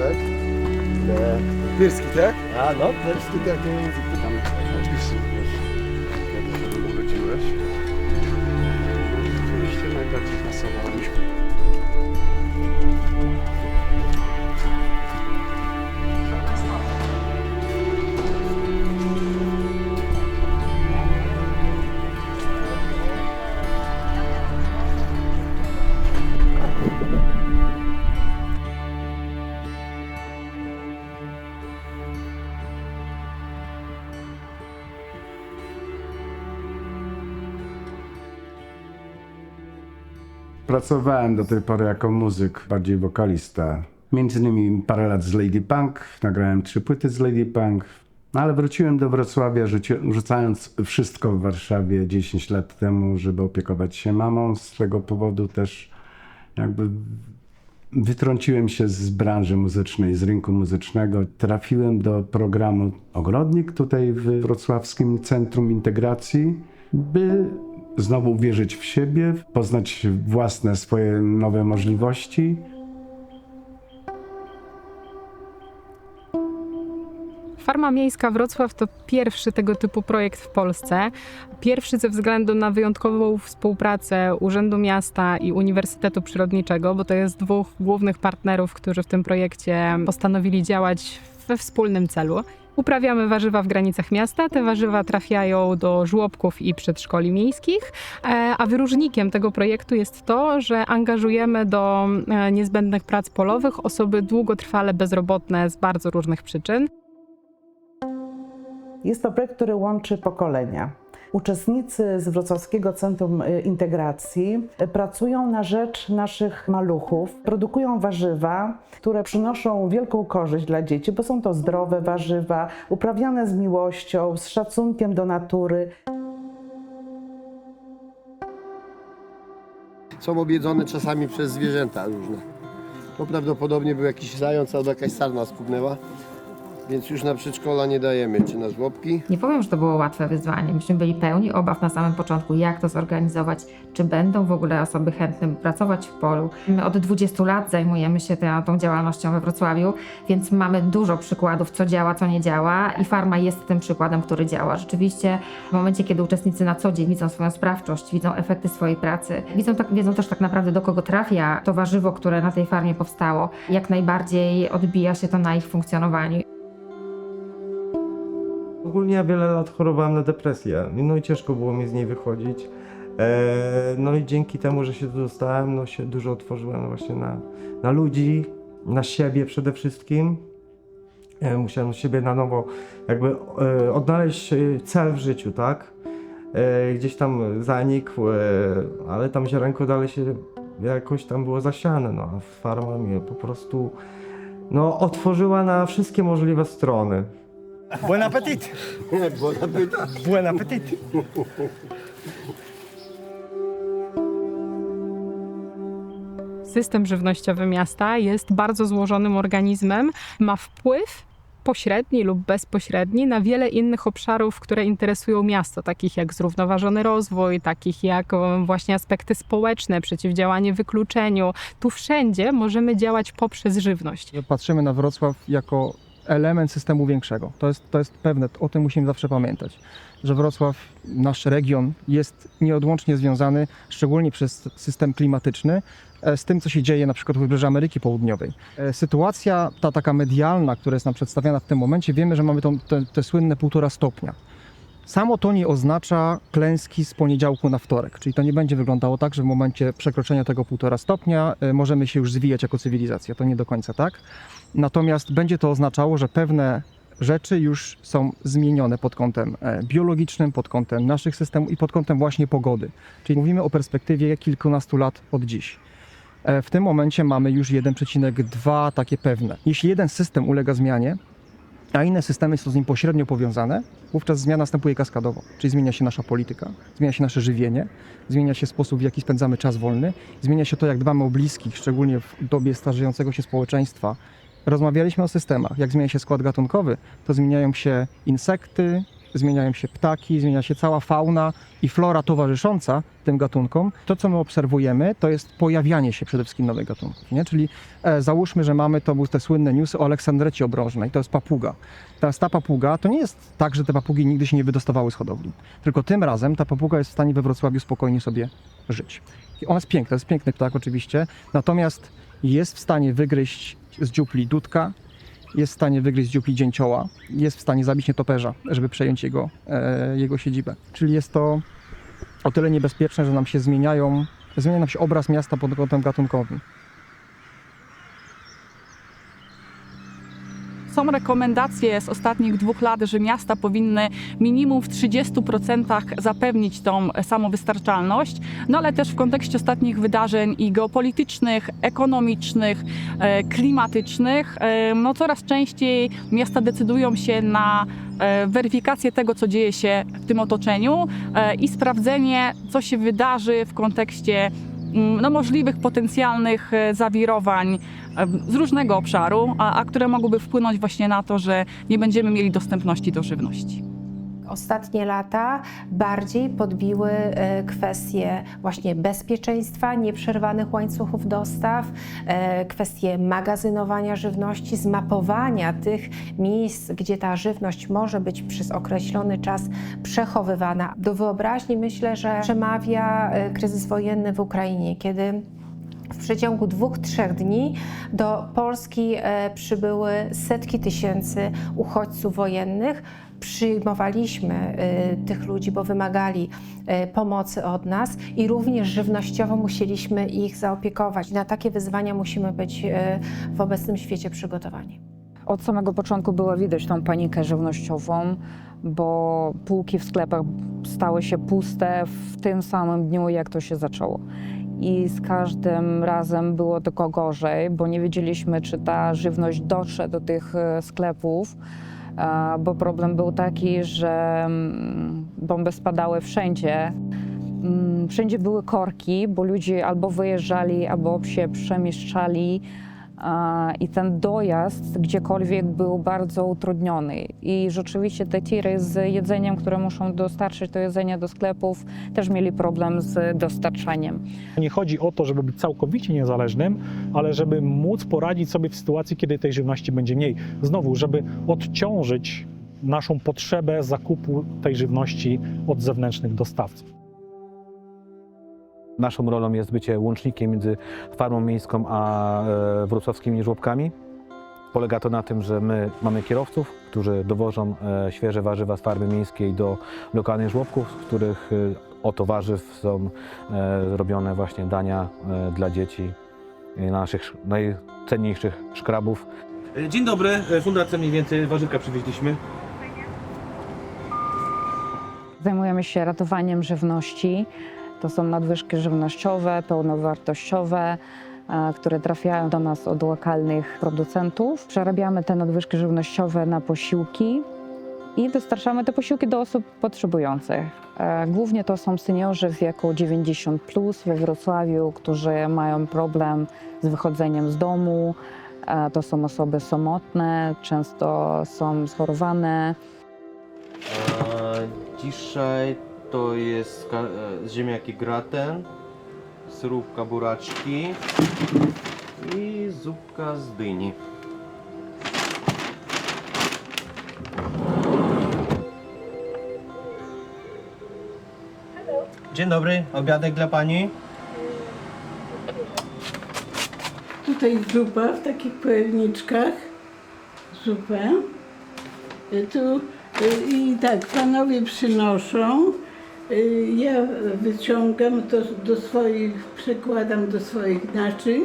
Tak? Nie. Pyrski, tak? A no, język tam oczywiście Pracowałem do tej pory jako muzyk, bardziej wokalista. Między innymi parę lat z Lady Punk, nagrałem trzy płyty z Lady Punk, no ale wróciłem do Wrocławia, rzucając wszystko w Warszawie 10 lat temu, żeby opiekować się mamą. Z tego powodu też jakby wytrąciłem się z branży muzycznej, z rynku muzycznego. Trafiłem do programu Ogrodnik tutaj w Wrocławskim Centrum Integracji, by znowu uwierzyć w siebie, poznać własne swoje nowe możliwości. Farma Miejska Wrocław to pierwszy tego typu projekt w Polsce. Pierwszy ze względu na wyjątkową współpracę Urzędu Miasta i Uniwersytetu Przyrodniczego, bo to jest dwóch głównych partnerów, którzy w tym projekcie postanowili działać we wspólnym celu. Uprawiamy warzywa w granicach miasta. Te warzywa trafiają do żłobków i przedszkoli miejskich, e, a wyróżnikiem tego projektu jest to, że angażujemy do e, niezbędnych prac polowych osoby długotrwale bezrobotne z bardzo różnych przyczyn. Jest to projekt, który łączy pokolenia. Uczestnicy z Wrocławskiego Centrum y, Integracji y, pracują na rzecz naszych maluchów, produkują warzywa, które przynoszą wielką korzyść dla dzieci, bo są to zdrowe warzywa, uprawiane z miłością, z szacunkiem do natury. Są objedzone czasami przez zwierzęta różne. To prawdopodobnie był jakiś zając albo jakaś sarna spłynęła. Więc już na przedszkola nie dajemy, czy na żłobki. Nie powiem, że to było łatwe wyzwanie. Myśmy byli pełni obaw na samym początku, jak to zorganizować, czy będą w ogóle osoby chętne pracować w polu. My od 20 lat zajmujemy się tą, tą działalnością we Wrocławiu, więc mamy dużo przykładów, co działa, co nie działa i farma jest tym przykładem, który działa. Rzeczywiście w momencie, kiedy uczestnicy na co dzień widzą swoją sprawczość, widzą efekty swojej pracy, widzą, tak, wiedzą też tak naprawdę do kogo trafia to warzywo, które na tej farmie powstało, jak najbardziej odbija się to na ich funkcjonowaniu. Ogólnie ja wiele lat chorowałem na depresję, no i ciężko było mi z niej wychodzić. E, no i dzięki temu, że się dostałem, no się dużo otworzyłem właśnie na, na ludzi, na siebie przede wszystkim. E, musiałem siebie na nowo jakby e, odnaleźć cel w życiu, tak? Gdzieś tam zanikł, ale tam ziarenko dalej się jakoś tam było zasiane, no a farma mnie po prostu no, otworzyła na wszystkie możliwe strony. Buen appetit! Bon appetit. Buen appetit! System żywnościowy miasta jest bardzo złożonym organizmem, ma wpływ pośredni lub bezpośredni na wiele innych obszarów, które interesują miasto, takich jak zrównoważony rozwój, takich jak e, właśnie aspekty społeczne, przeciwdziałanie wykluczeniu. Tu wszędzie możemy działać poprzez żywność. patrzymy na Wrocław jako element systemu większego. To jest, to jest pewne, o tym musimy zawsze pamiętać, że Wrocław, nasz region jest nieodłącznie związany, szczególnie przez system klimatyczny, e, z tym, co się dzieje na przykład w wybrzeżu Ameryki Południowej. E, Sytuacja ta taka medialna, która jest nam przedstawiana w tym momencie, wiemy, że mamy tą, te, te słynne półtora stopnia. Samo to nie oznacza klęski z poniedziałku na wtorek, czyli to nie będzie wyglądało tak, że w momencie przekroczenia tego półtora stopnia e, możemy się już zwijać jako cywilizacja. To nie do końca tak. Natomiast będzie to oznaczało, że pewne rzeczy już są zmienione pod kątem e, biologicznym, pod kątem naszych systemów i pod kątem właśnie pogody. Czyli mówimy o perspektywie kilkunastu lat od dziś. E, W tym momencie mamy już 1,2 takie pewne. Jeśli jeden system ulega zmianie, a inne systemy są z nim pośrednio powiązane, wówczas zmiana następuje kaskadowo. Czyli zmienia się nasza polityka, zmienia się nasze żywienie, zmienia się sposób, w jaki spędzamy czas wolny, zmienia się to, jak dbamy o bliskich, szczególnie w dobie starzejącego się społeczeństwa. Rozmawialiśmy o systemach. Jak zmienia się skład gatunkowy, to zmieniają się insekty, zmieniają się ptaki, zmienia się cała fauna i flora towarzysząca tym gatunkom. To, co my obserwujemy, to jest pojawianie się przede wszystkim nowych gatunków. Nie? Czyli e, załóżmy, że mamy, to te słynne newsy o Aleksandrecie Obrożnej, to jest papuga. Teraz ta papuga, to nie jest tak, że te papugi nigdy się nie wydostawały z hodowli. Tylko tym razem ta papuga jest w stanie we Wrocławiu spokojnie sobie żyć. I ona jest piękna, jest piękny ptak oczywiście, natomiast jest w stanie wygryźć z dziupli dudka, jest w stanie wygryźć dziupli dzięcioła, jest w stanie zabić nietoperza, żeby przejąć jego, e, jego siedzibę. Czyli jest to o tyle niebezpieczne, że nam się zmieniają, zmienia nam się obraz miasta pod kątem gatunkowym. Są rekomendacje z ostatnich dwóch lat, że miasta powinny minimum w 30% zapewnić tą samowystarczalność, no ale też w kontekście ostatnich wydarzeń i geopolitycznych, ekonomicznych, e, klimatycznych, e, no coraz częściej miasta decydują się na e, weryfikację tego, co dzieje się w tym otoczeniu i sprawdzenie, co się wydarzy w kontekście no, możliwych potencjalnych e, zawirowań e, z różnego obszaru, a, a które mogłyby wpłynąć właśnie na to, że nie będziemy mieli dostępności do żywności. Ostatnie lata bardziej podbiły e, kwestie właśnie bezpieczeństwa, nieprzerwanych łańcuchów dostaw, e, kwestie magazynowania żywności, zmapowania tych miejsc, gdzie ta żywność może być przez określony czas przechowywana. Do wyobraźni myślę, że przemawia e, kryzys wojenny w Ukrainie, kiedy w przeciągu dwóch, trzech dni do Polski e, przybyły setki tysięcy uchodźców wojennych. Przyjmowaliśmy e, tych ludzi, bo wymagali e, pomocy od nas i również żywnościowo musieliśmy ich zaopiekować. Na takie wyzwania musimy być w obecnym świecie przygotowani. Od samego początku było widać tą panikę żywnościową, bo półki w sklepach stały się puste w tym samym dniu, jak to się zaczęło. I z każdym razem było tylko gorzej, bo nie wiedzieliśmy, czy ta żywność dotrze do tych e, sklepów, bo problem był taki, że mm, bomby spadały wszędzie. Mm, Wszędzie były korki, bo ludzie albo wyjeżdżali, albo się przemieszczali. I ten dojazd gdziekolwiek był bardzo utrudniony. I rzeczywiście te tiry z jedzeniem, które muszą dostarczyć to jedzenie do sklepów, też mieli problem z dostarczaniem. Nie chodzi o to, żeby być całkowicie niezależnym, ale żeby móc poradzić sobie w sytuacji, kiedy tej żywności będzie mniej. Znowu, żeby odciążyć naszą potrzebę zakupu tej żywności od zewnętrznych dostawców. Naszą rolą jest bycie łącznikiem między farmą miejską a e, wrocławskimi żłobkami. Polega to na tym, że my mamy kierowców, którzy dowożą e, świeże warzywa z farmy miejskiej do lokalnych żłobków, w których e, oto warzyw są robione właśnie dania dla dzieci, naszych sz- najcenniejszych szkrabów. Dzień dobry, Fundacja Mniej Więcej Warzywka przywieźliśmy. Zajmujemy się ratowaniem żywności. To są nadwyżki żywnościowe, pełnowartościowe, e, które trafiają do nas od lokalnych producentów. Przerabiamy te nadwyżki żywnościowe na posiłki i dostarczamy te posiłki do osób potrzebujących. E, Głównie to są seniorzy w wieku 90 plus we Wrocławiu, którzy mają problem z wychodzeniem z domu. E, To są osoby samotne, często są schorowane. Dzisiaj to jest e, ziemniaki graten, surówka buraczki i zupka z dyni. Dzień dobry, obiadek dla pani. Tutaj zupa w takich pojemniczkach. Zupę. Y, Tu y, i tak panowie przynoszą. Y, Ja wyciągam to do swoich, przekładam do swoich naczyń.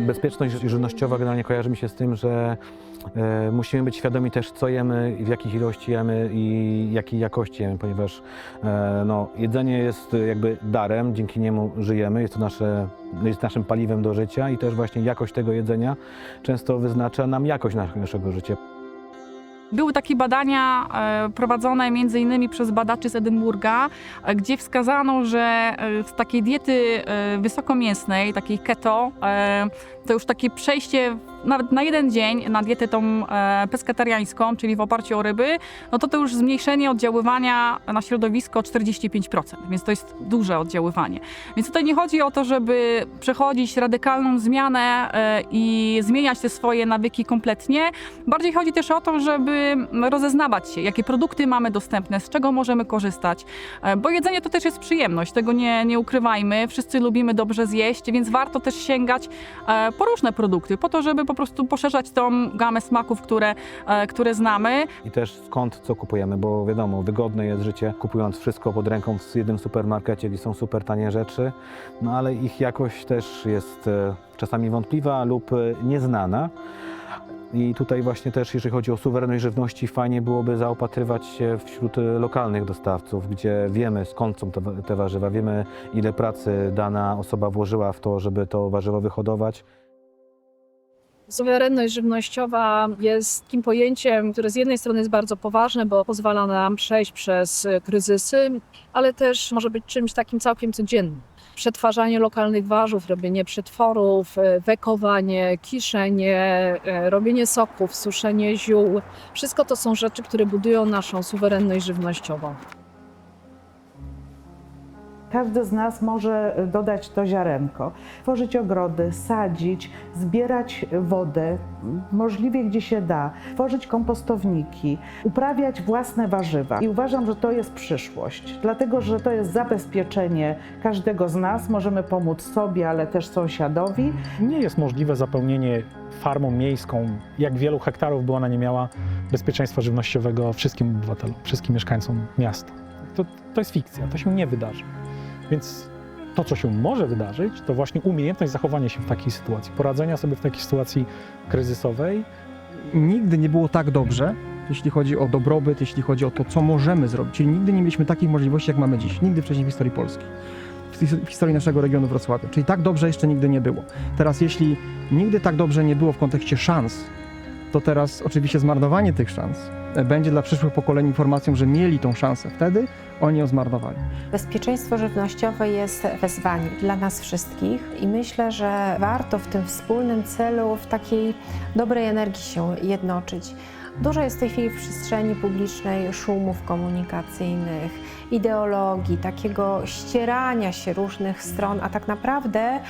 Bezpieczność żywnościowa generalnie kojarzy mi się z tym, że e, musimy być świadomi też, co jemy, w jakich ilości jemy i jakiej jakości jemy, ponieważ e, no, jedzenie jest jakby darem, dzięki niemu żyjemy, jest to nasze, jest naszym paliwem do życia i też właśnie jakość tego jedzenia często wyznacza nam jakość naszego życia. Były takie badania e, prowadzone między innymi przez badaczy z Edynburga, e, gdzie wskazano, że e, z takiej diety wysokomięsnej, takiej keto, to już takie przejście nawet na jeden dzień na dietę tą pesketariańską, czyli w oparciu o ryby, no to to już zmniejszenie oddziaływania na środowisko o 45%, więc to jest duże oddziaływanie. Więc tutaj nie chodzi o to, żeby przechodzić radykalną zmianę i zmieniać te swoje nawyki kompletnie. Bardziej chodzi też o to, żeby rozeznawać się, jakie produkty mamy dostępne, z czego możemy korzystać. E, Bo jedzenie to też jest przyjemność, tego nie, nie ukrywajmy. Wszyscy lubimy dobrze zjeść, więc warto też sięgać e, po różne produkty, po to, żeby po prostu poszerzać tą gamę smaków, które, e, które znamy. I też skąd co kupujemy, bo wiadomo, wygodne jest życie kupując wszystko pod ręką w jednym supermarkecie, gdzie są super tanie rzeczy, no ale ich jakość też jest czasami wątpliwa lub nieznana. I tutaj właśnie też, jeżeli chodzi o suwerenność żywności, fajnie byłoby zaopatrywać się wśród lokalnych dostawców, gdzie wiemy skąd są te warzywa, wiemy ile pracy dana osoba włożyła w to, żeby to warzywo wyhodować. Suwerenność żywnościowa jest takim pojęciem, które z jednej strony jest bardzo poważne, bo pozwala nam przejść przez e, kryzysy, ale też może być czymś takim całkiem codziennym. Przetwarzanie lokalnych warzyw, robienie przetworów, e, wekowanie, kiszenie, e, robienie soków, suszenie ziół. Wszystko to są rzeczy, które budują naszą suwerenność żywnościową. Każdy z nas może dodać to ziarenko, tworzyć ogrody, sadzić, zbierać wodę, możliwie gdzie się da, tworzyć kompostowniki, uprawiać własne warzywa. I uważam, że to jest przyszłość, dlatego że to jest zabezpieczenie każdego z nas. Możemy pomóc sobie, ale też sąsiadowi. Nie jest możliwe zapełnienie farmą miejską, jak wielu hektarów by ona nie miała, bezpieczeństwa żywnościowego wszystkim obywatelom, wszystkim mieszkańcom miasta. To, to jest fikcja, to się nie wydarzy. Więc to, co się może wydarzyć, to właśnie umiejętność zachowania się w takiej sytuacji, poradzenia sobie w takiej sytuacji kryzysowej. Nigdy nie było tak dobrze, jeśli chodzi o dobrobyt, jeśli chodzi o to, co możemy zrobić. Czyli nigdy nie mieliśmy takich możliwości, jak mamy dziś. Nigdy wcześniej w historii Polski. W his- w historii naszego regionu Wrocławia. Czyli tak dobrze jeszcze nigdy nie było. Teraz, jeśli nigdy tak dobrze nie było w kontekście szans, to teraz oczywiście zmarnowanie tych szans będzie dla przyszłych pokoleń informacją, że mieli tą szansę wtedy, oni ją zmarnowali. Bezpieczeństwo żywnościowe jest wezwaniem dla nas wszystkich i myślę, że warto w tym wspólnym celu, w takiej dobrej energii się jednoczyć. Dużo jest w tej chwili w przestrzeni publicznej szumów komunikacyjnych, ideologii, takiego ścierania się różnych stron, a tak naprawdę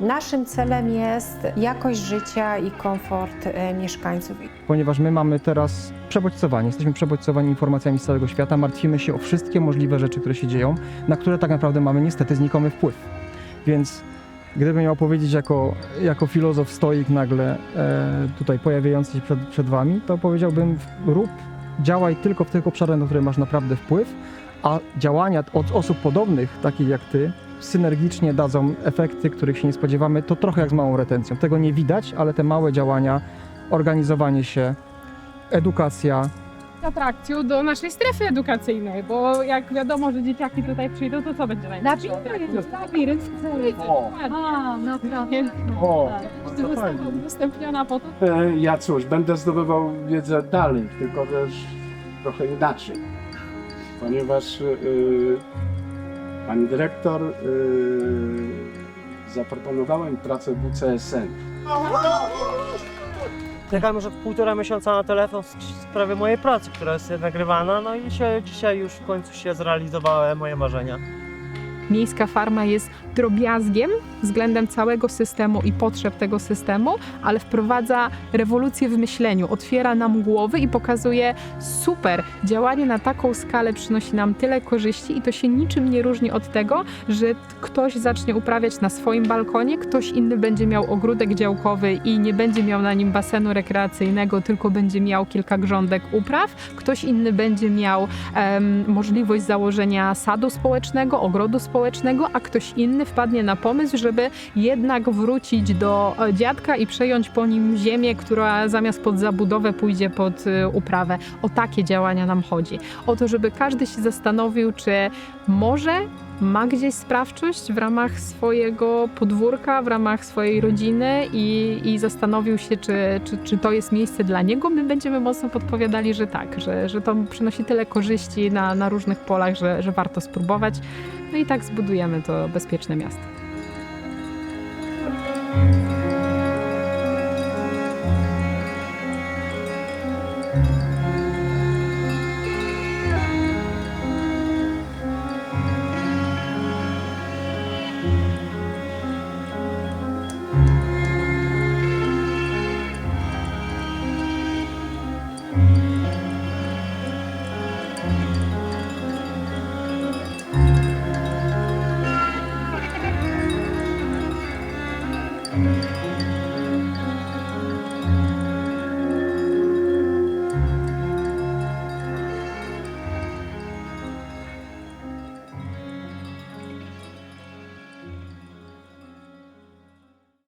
naszym celem jest jakość życia i komfort e, mieszkańców. ponieważ my mamy teraz przebodźcowanie, jesteśmy przebodźcowani informacjami z całego świata, martwimy się o wszystkie możliwe rzeczy, które się dzieją, na które tak naprawdę mamy niestety znikomy wpływ. Więc gdybym miał powiedzieć jako, jako filozof stoik nagle e, tutaj pojawiający się przed, przed wami, to powiedziałbym rób, działaj tylko w tych obszarach, na które masz naprawdę wpływ, a działania od osób podobnych, takich jak ty, synergicznie dadzą efekty, których się nie spodziewamy. To trochę jak z małą retencją. Tego nie widać, ale te małe działania, organizowanie się, edukacja, atrakcją do naszej strefy edukacyjnej, bo jak wiadomo, że dzieciaki tutaj przyjdą, to co będzie najlepsze? Labirynt. A, no prawda. O, Czy została udostępniona po to? E, Ja cóż, będę zdobywał wiedzę dalej, tylko też trochę inaczej. Ponieważ y, pani dyrektor y, zaproponowała mi pracę w WCSN. Czekam już od półtora miesiąca na telefon w sprawie mojej pracy, która jest nagrywana, no i się, dzisiaj już w końcu się zrealizowały moje marzenia. Miejska farma jest drobiazgiem względem całego systemu i potrzeb tego systemu, ale wprowadza rewolucję w myśleniu, otwiera nam głowy i pokazuje super, działanie na taką skalę przynosi nam tyle korzyści i to się niczym nie różni od tego, że ktoś zacznie uprawiać na swoim balkonie, ktoś inny będzie miał ogródek działkowy i nie będzie miał na nim basenu rekreacyjnego, tylko będzie miał kilka grządek upraw, ktoś inny będzie miał możliwość założenia sadu społecznego, ogrodu społecznego, a ktoś inny wpadnie na pomysł, żeby jednak wrócić do e, dziadka i przejąć po nim ziemię, która zamiast pod zabudowę pójdzie pod e, uprawę. O takie działania nam chodzi. O to, żeby każdy się zastanowił, czy może ma gdzieś sprawczość w ramach swojego podwórka, w ramach swojej rodziny i, i zastanowił się, czy, czy, czy to jest miejsce dla niego, my będziemy mocno podpowiadali, że tak, że, że to przynosi tyle korzyści na, na różnych polach, że, że warto spróbować. No i tak zbudujemy to bezpieczne miasto.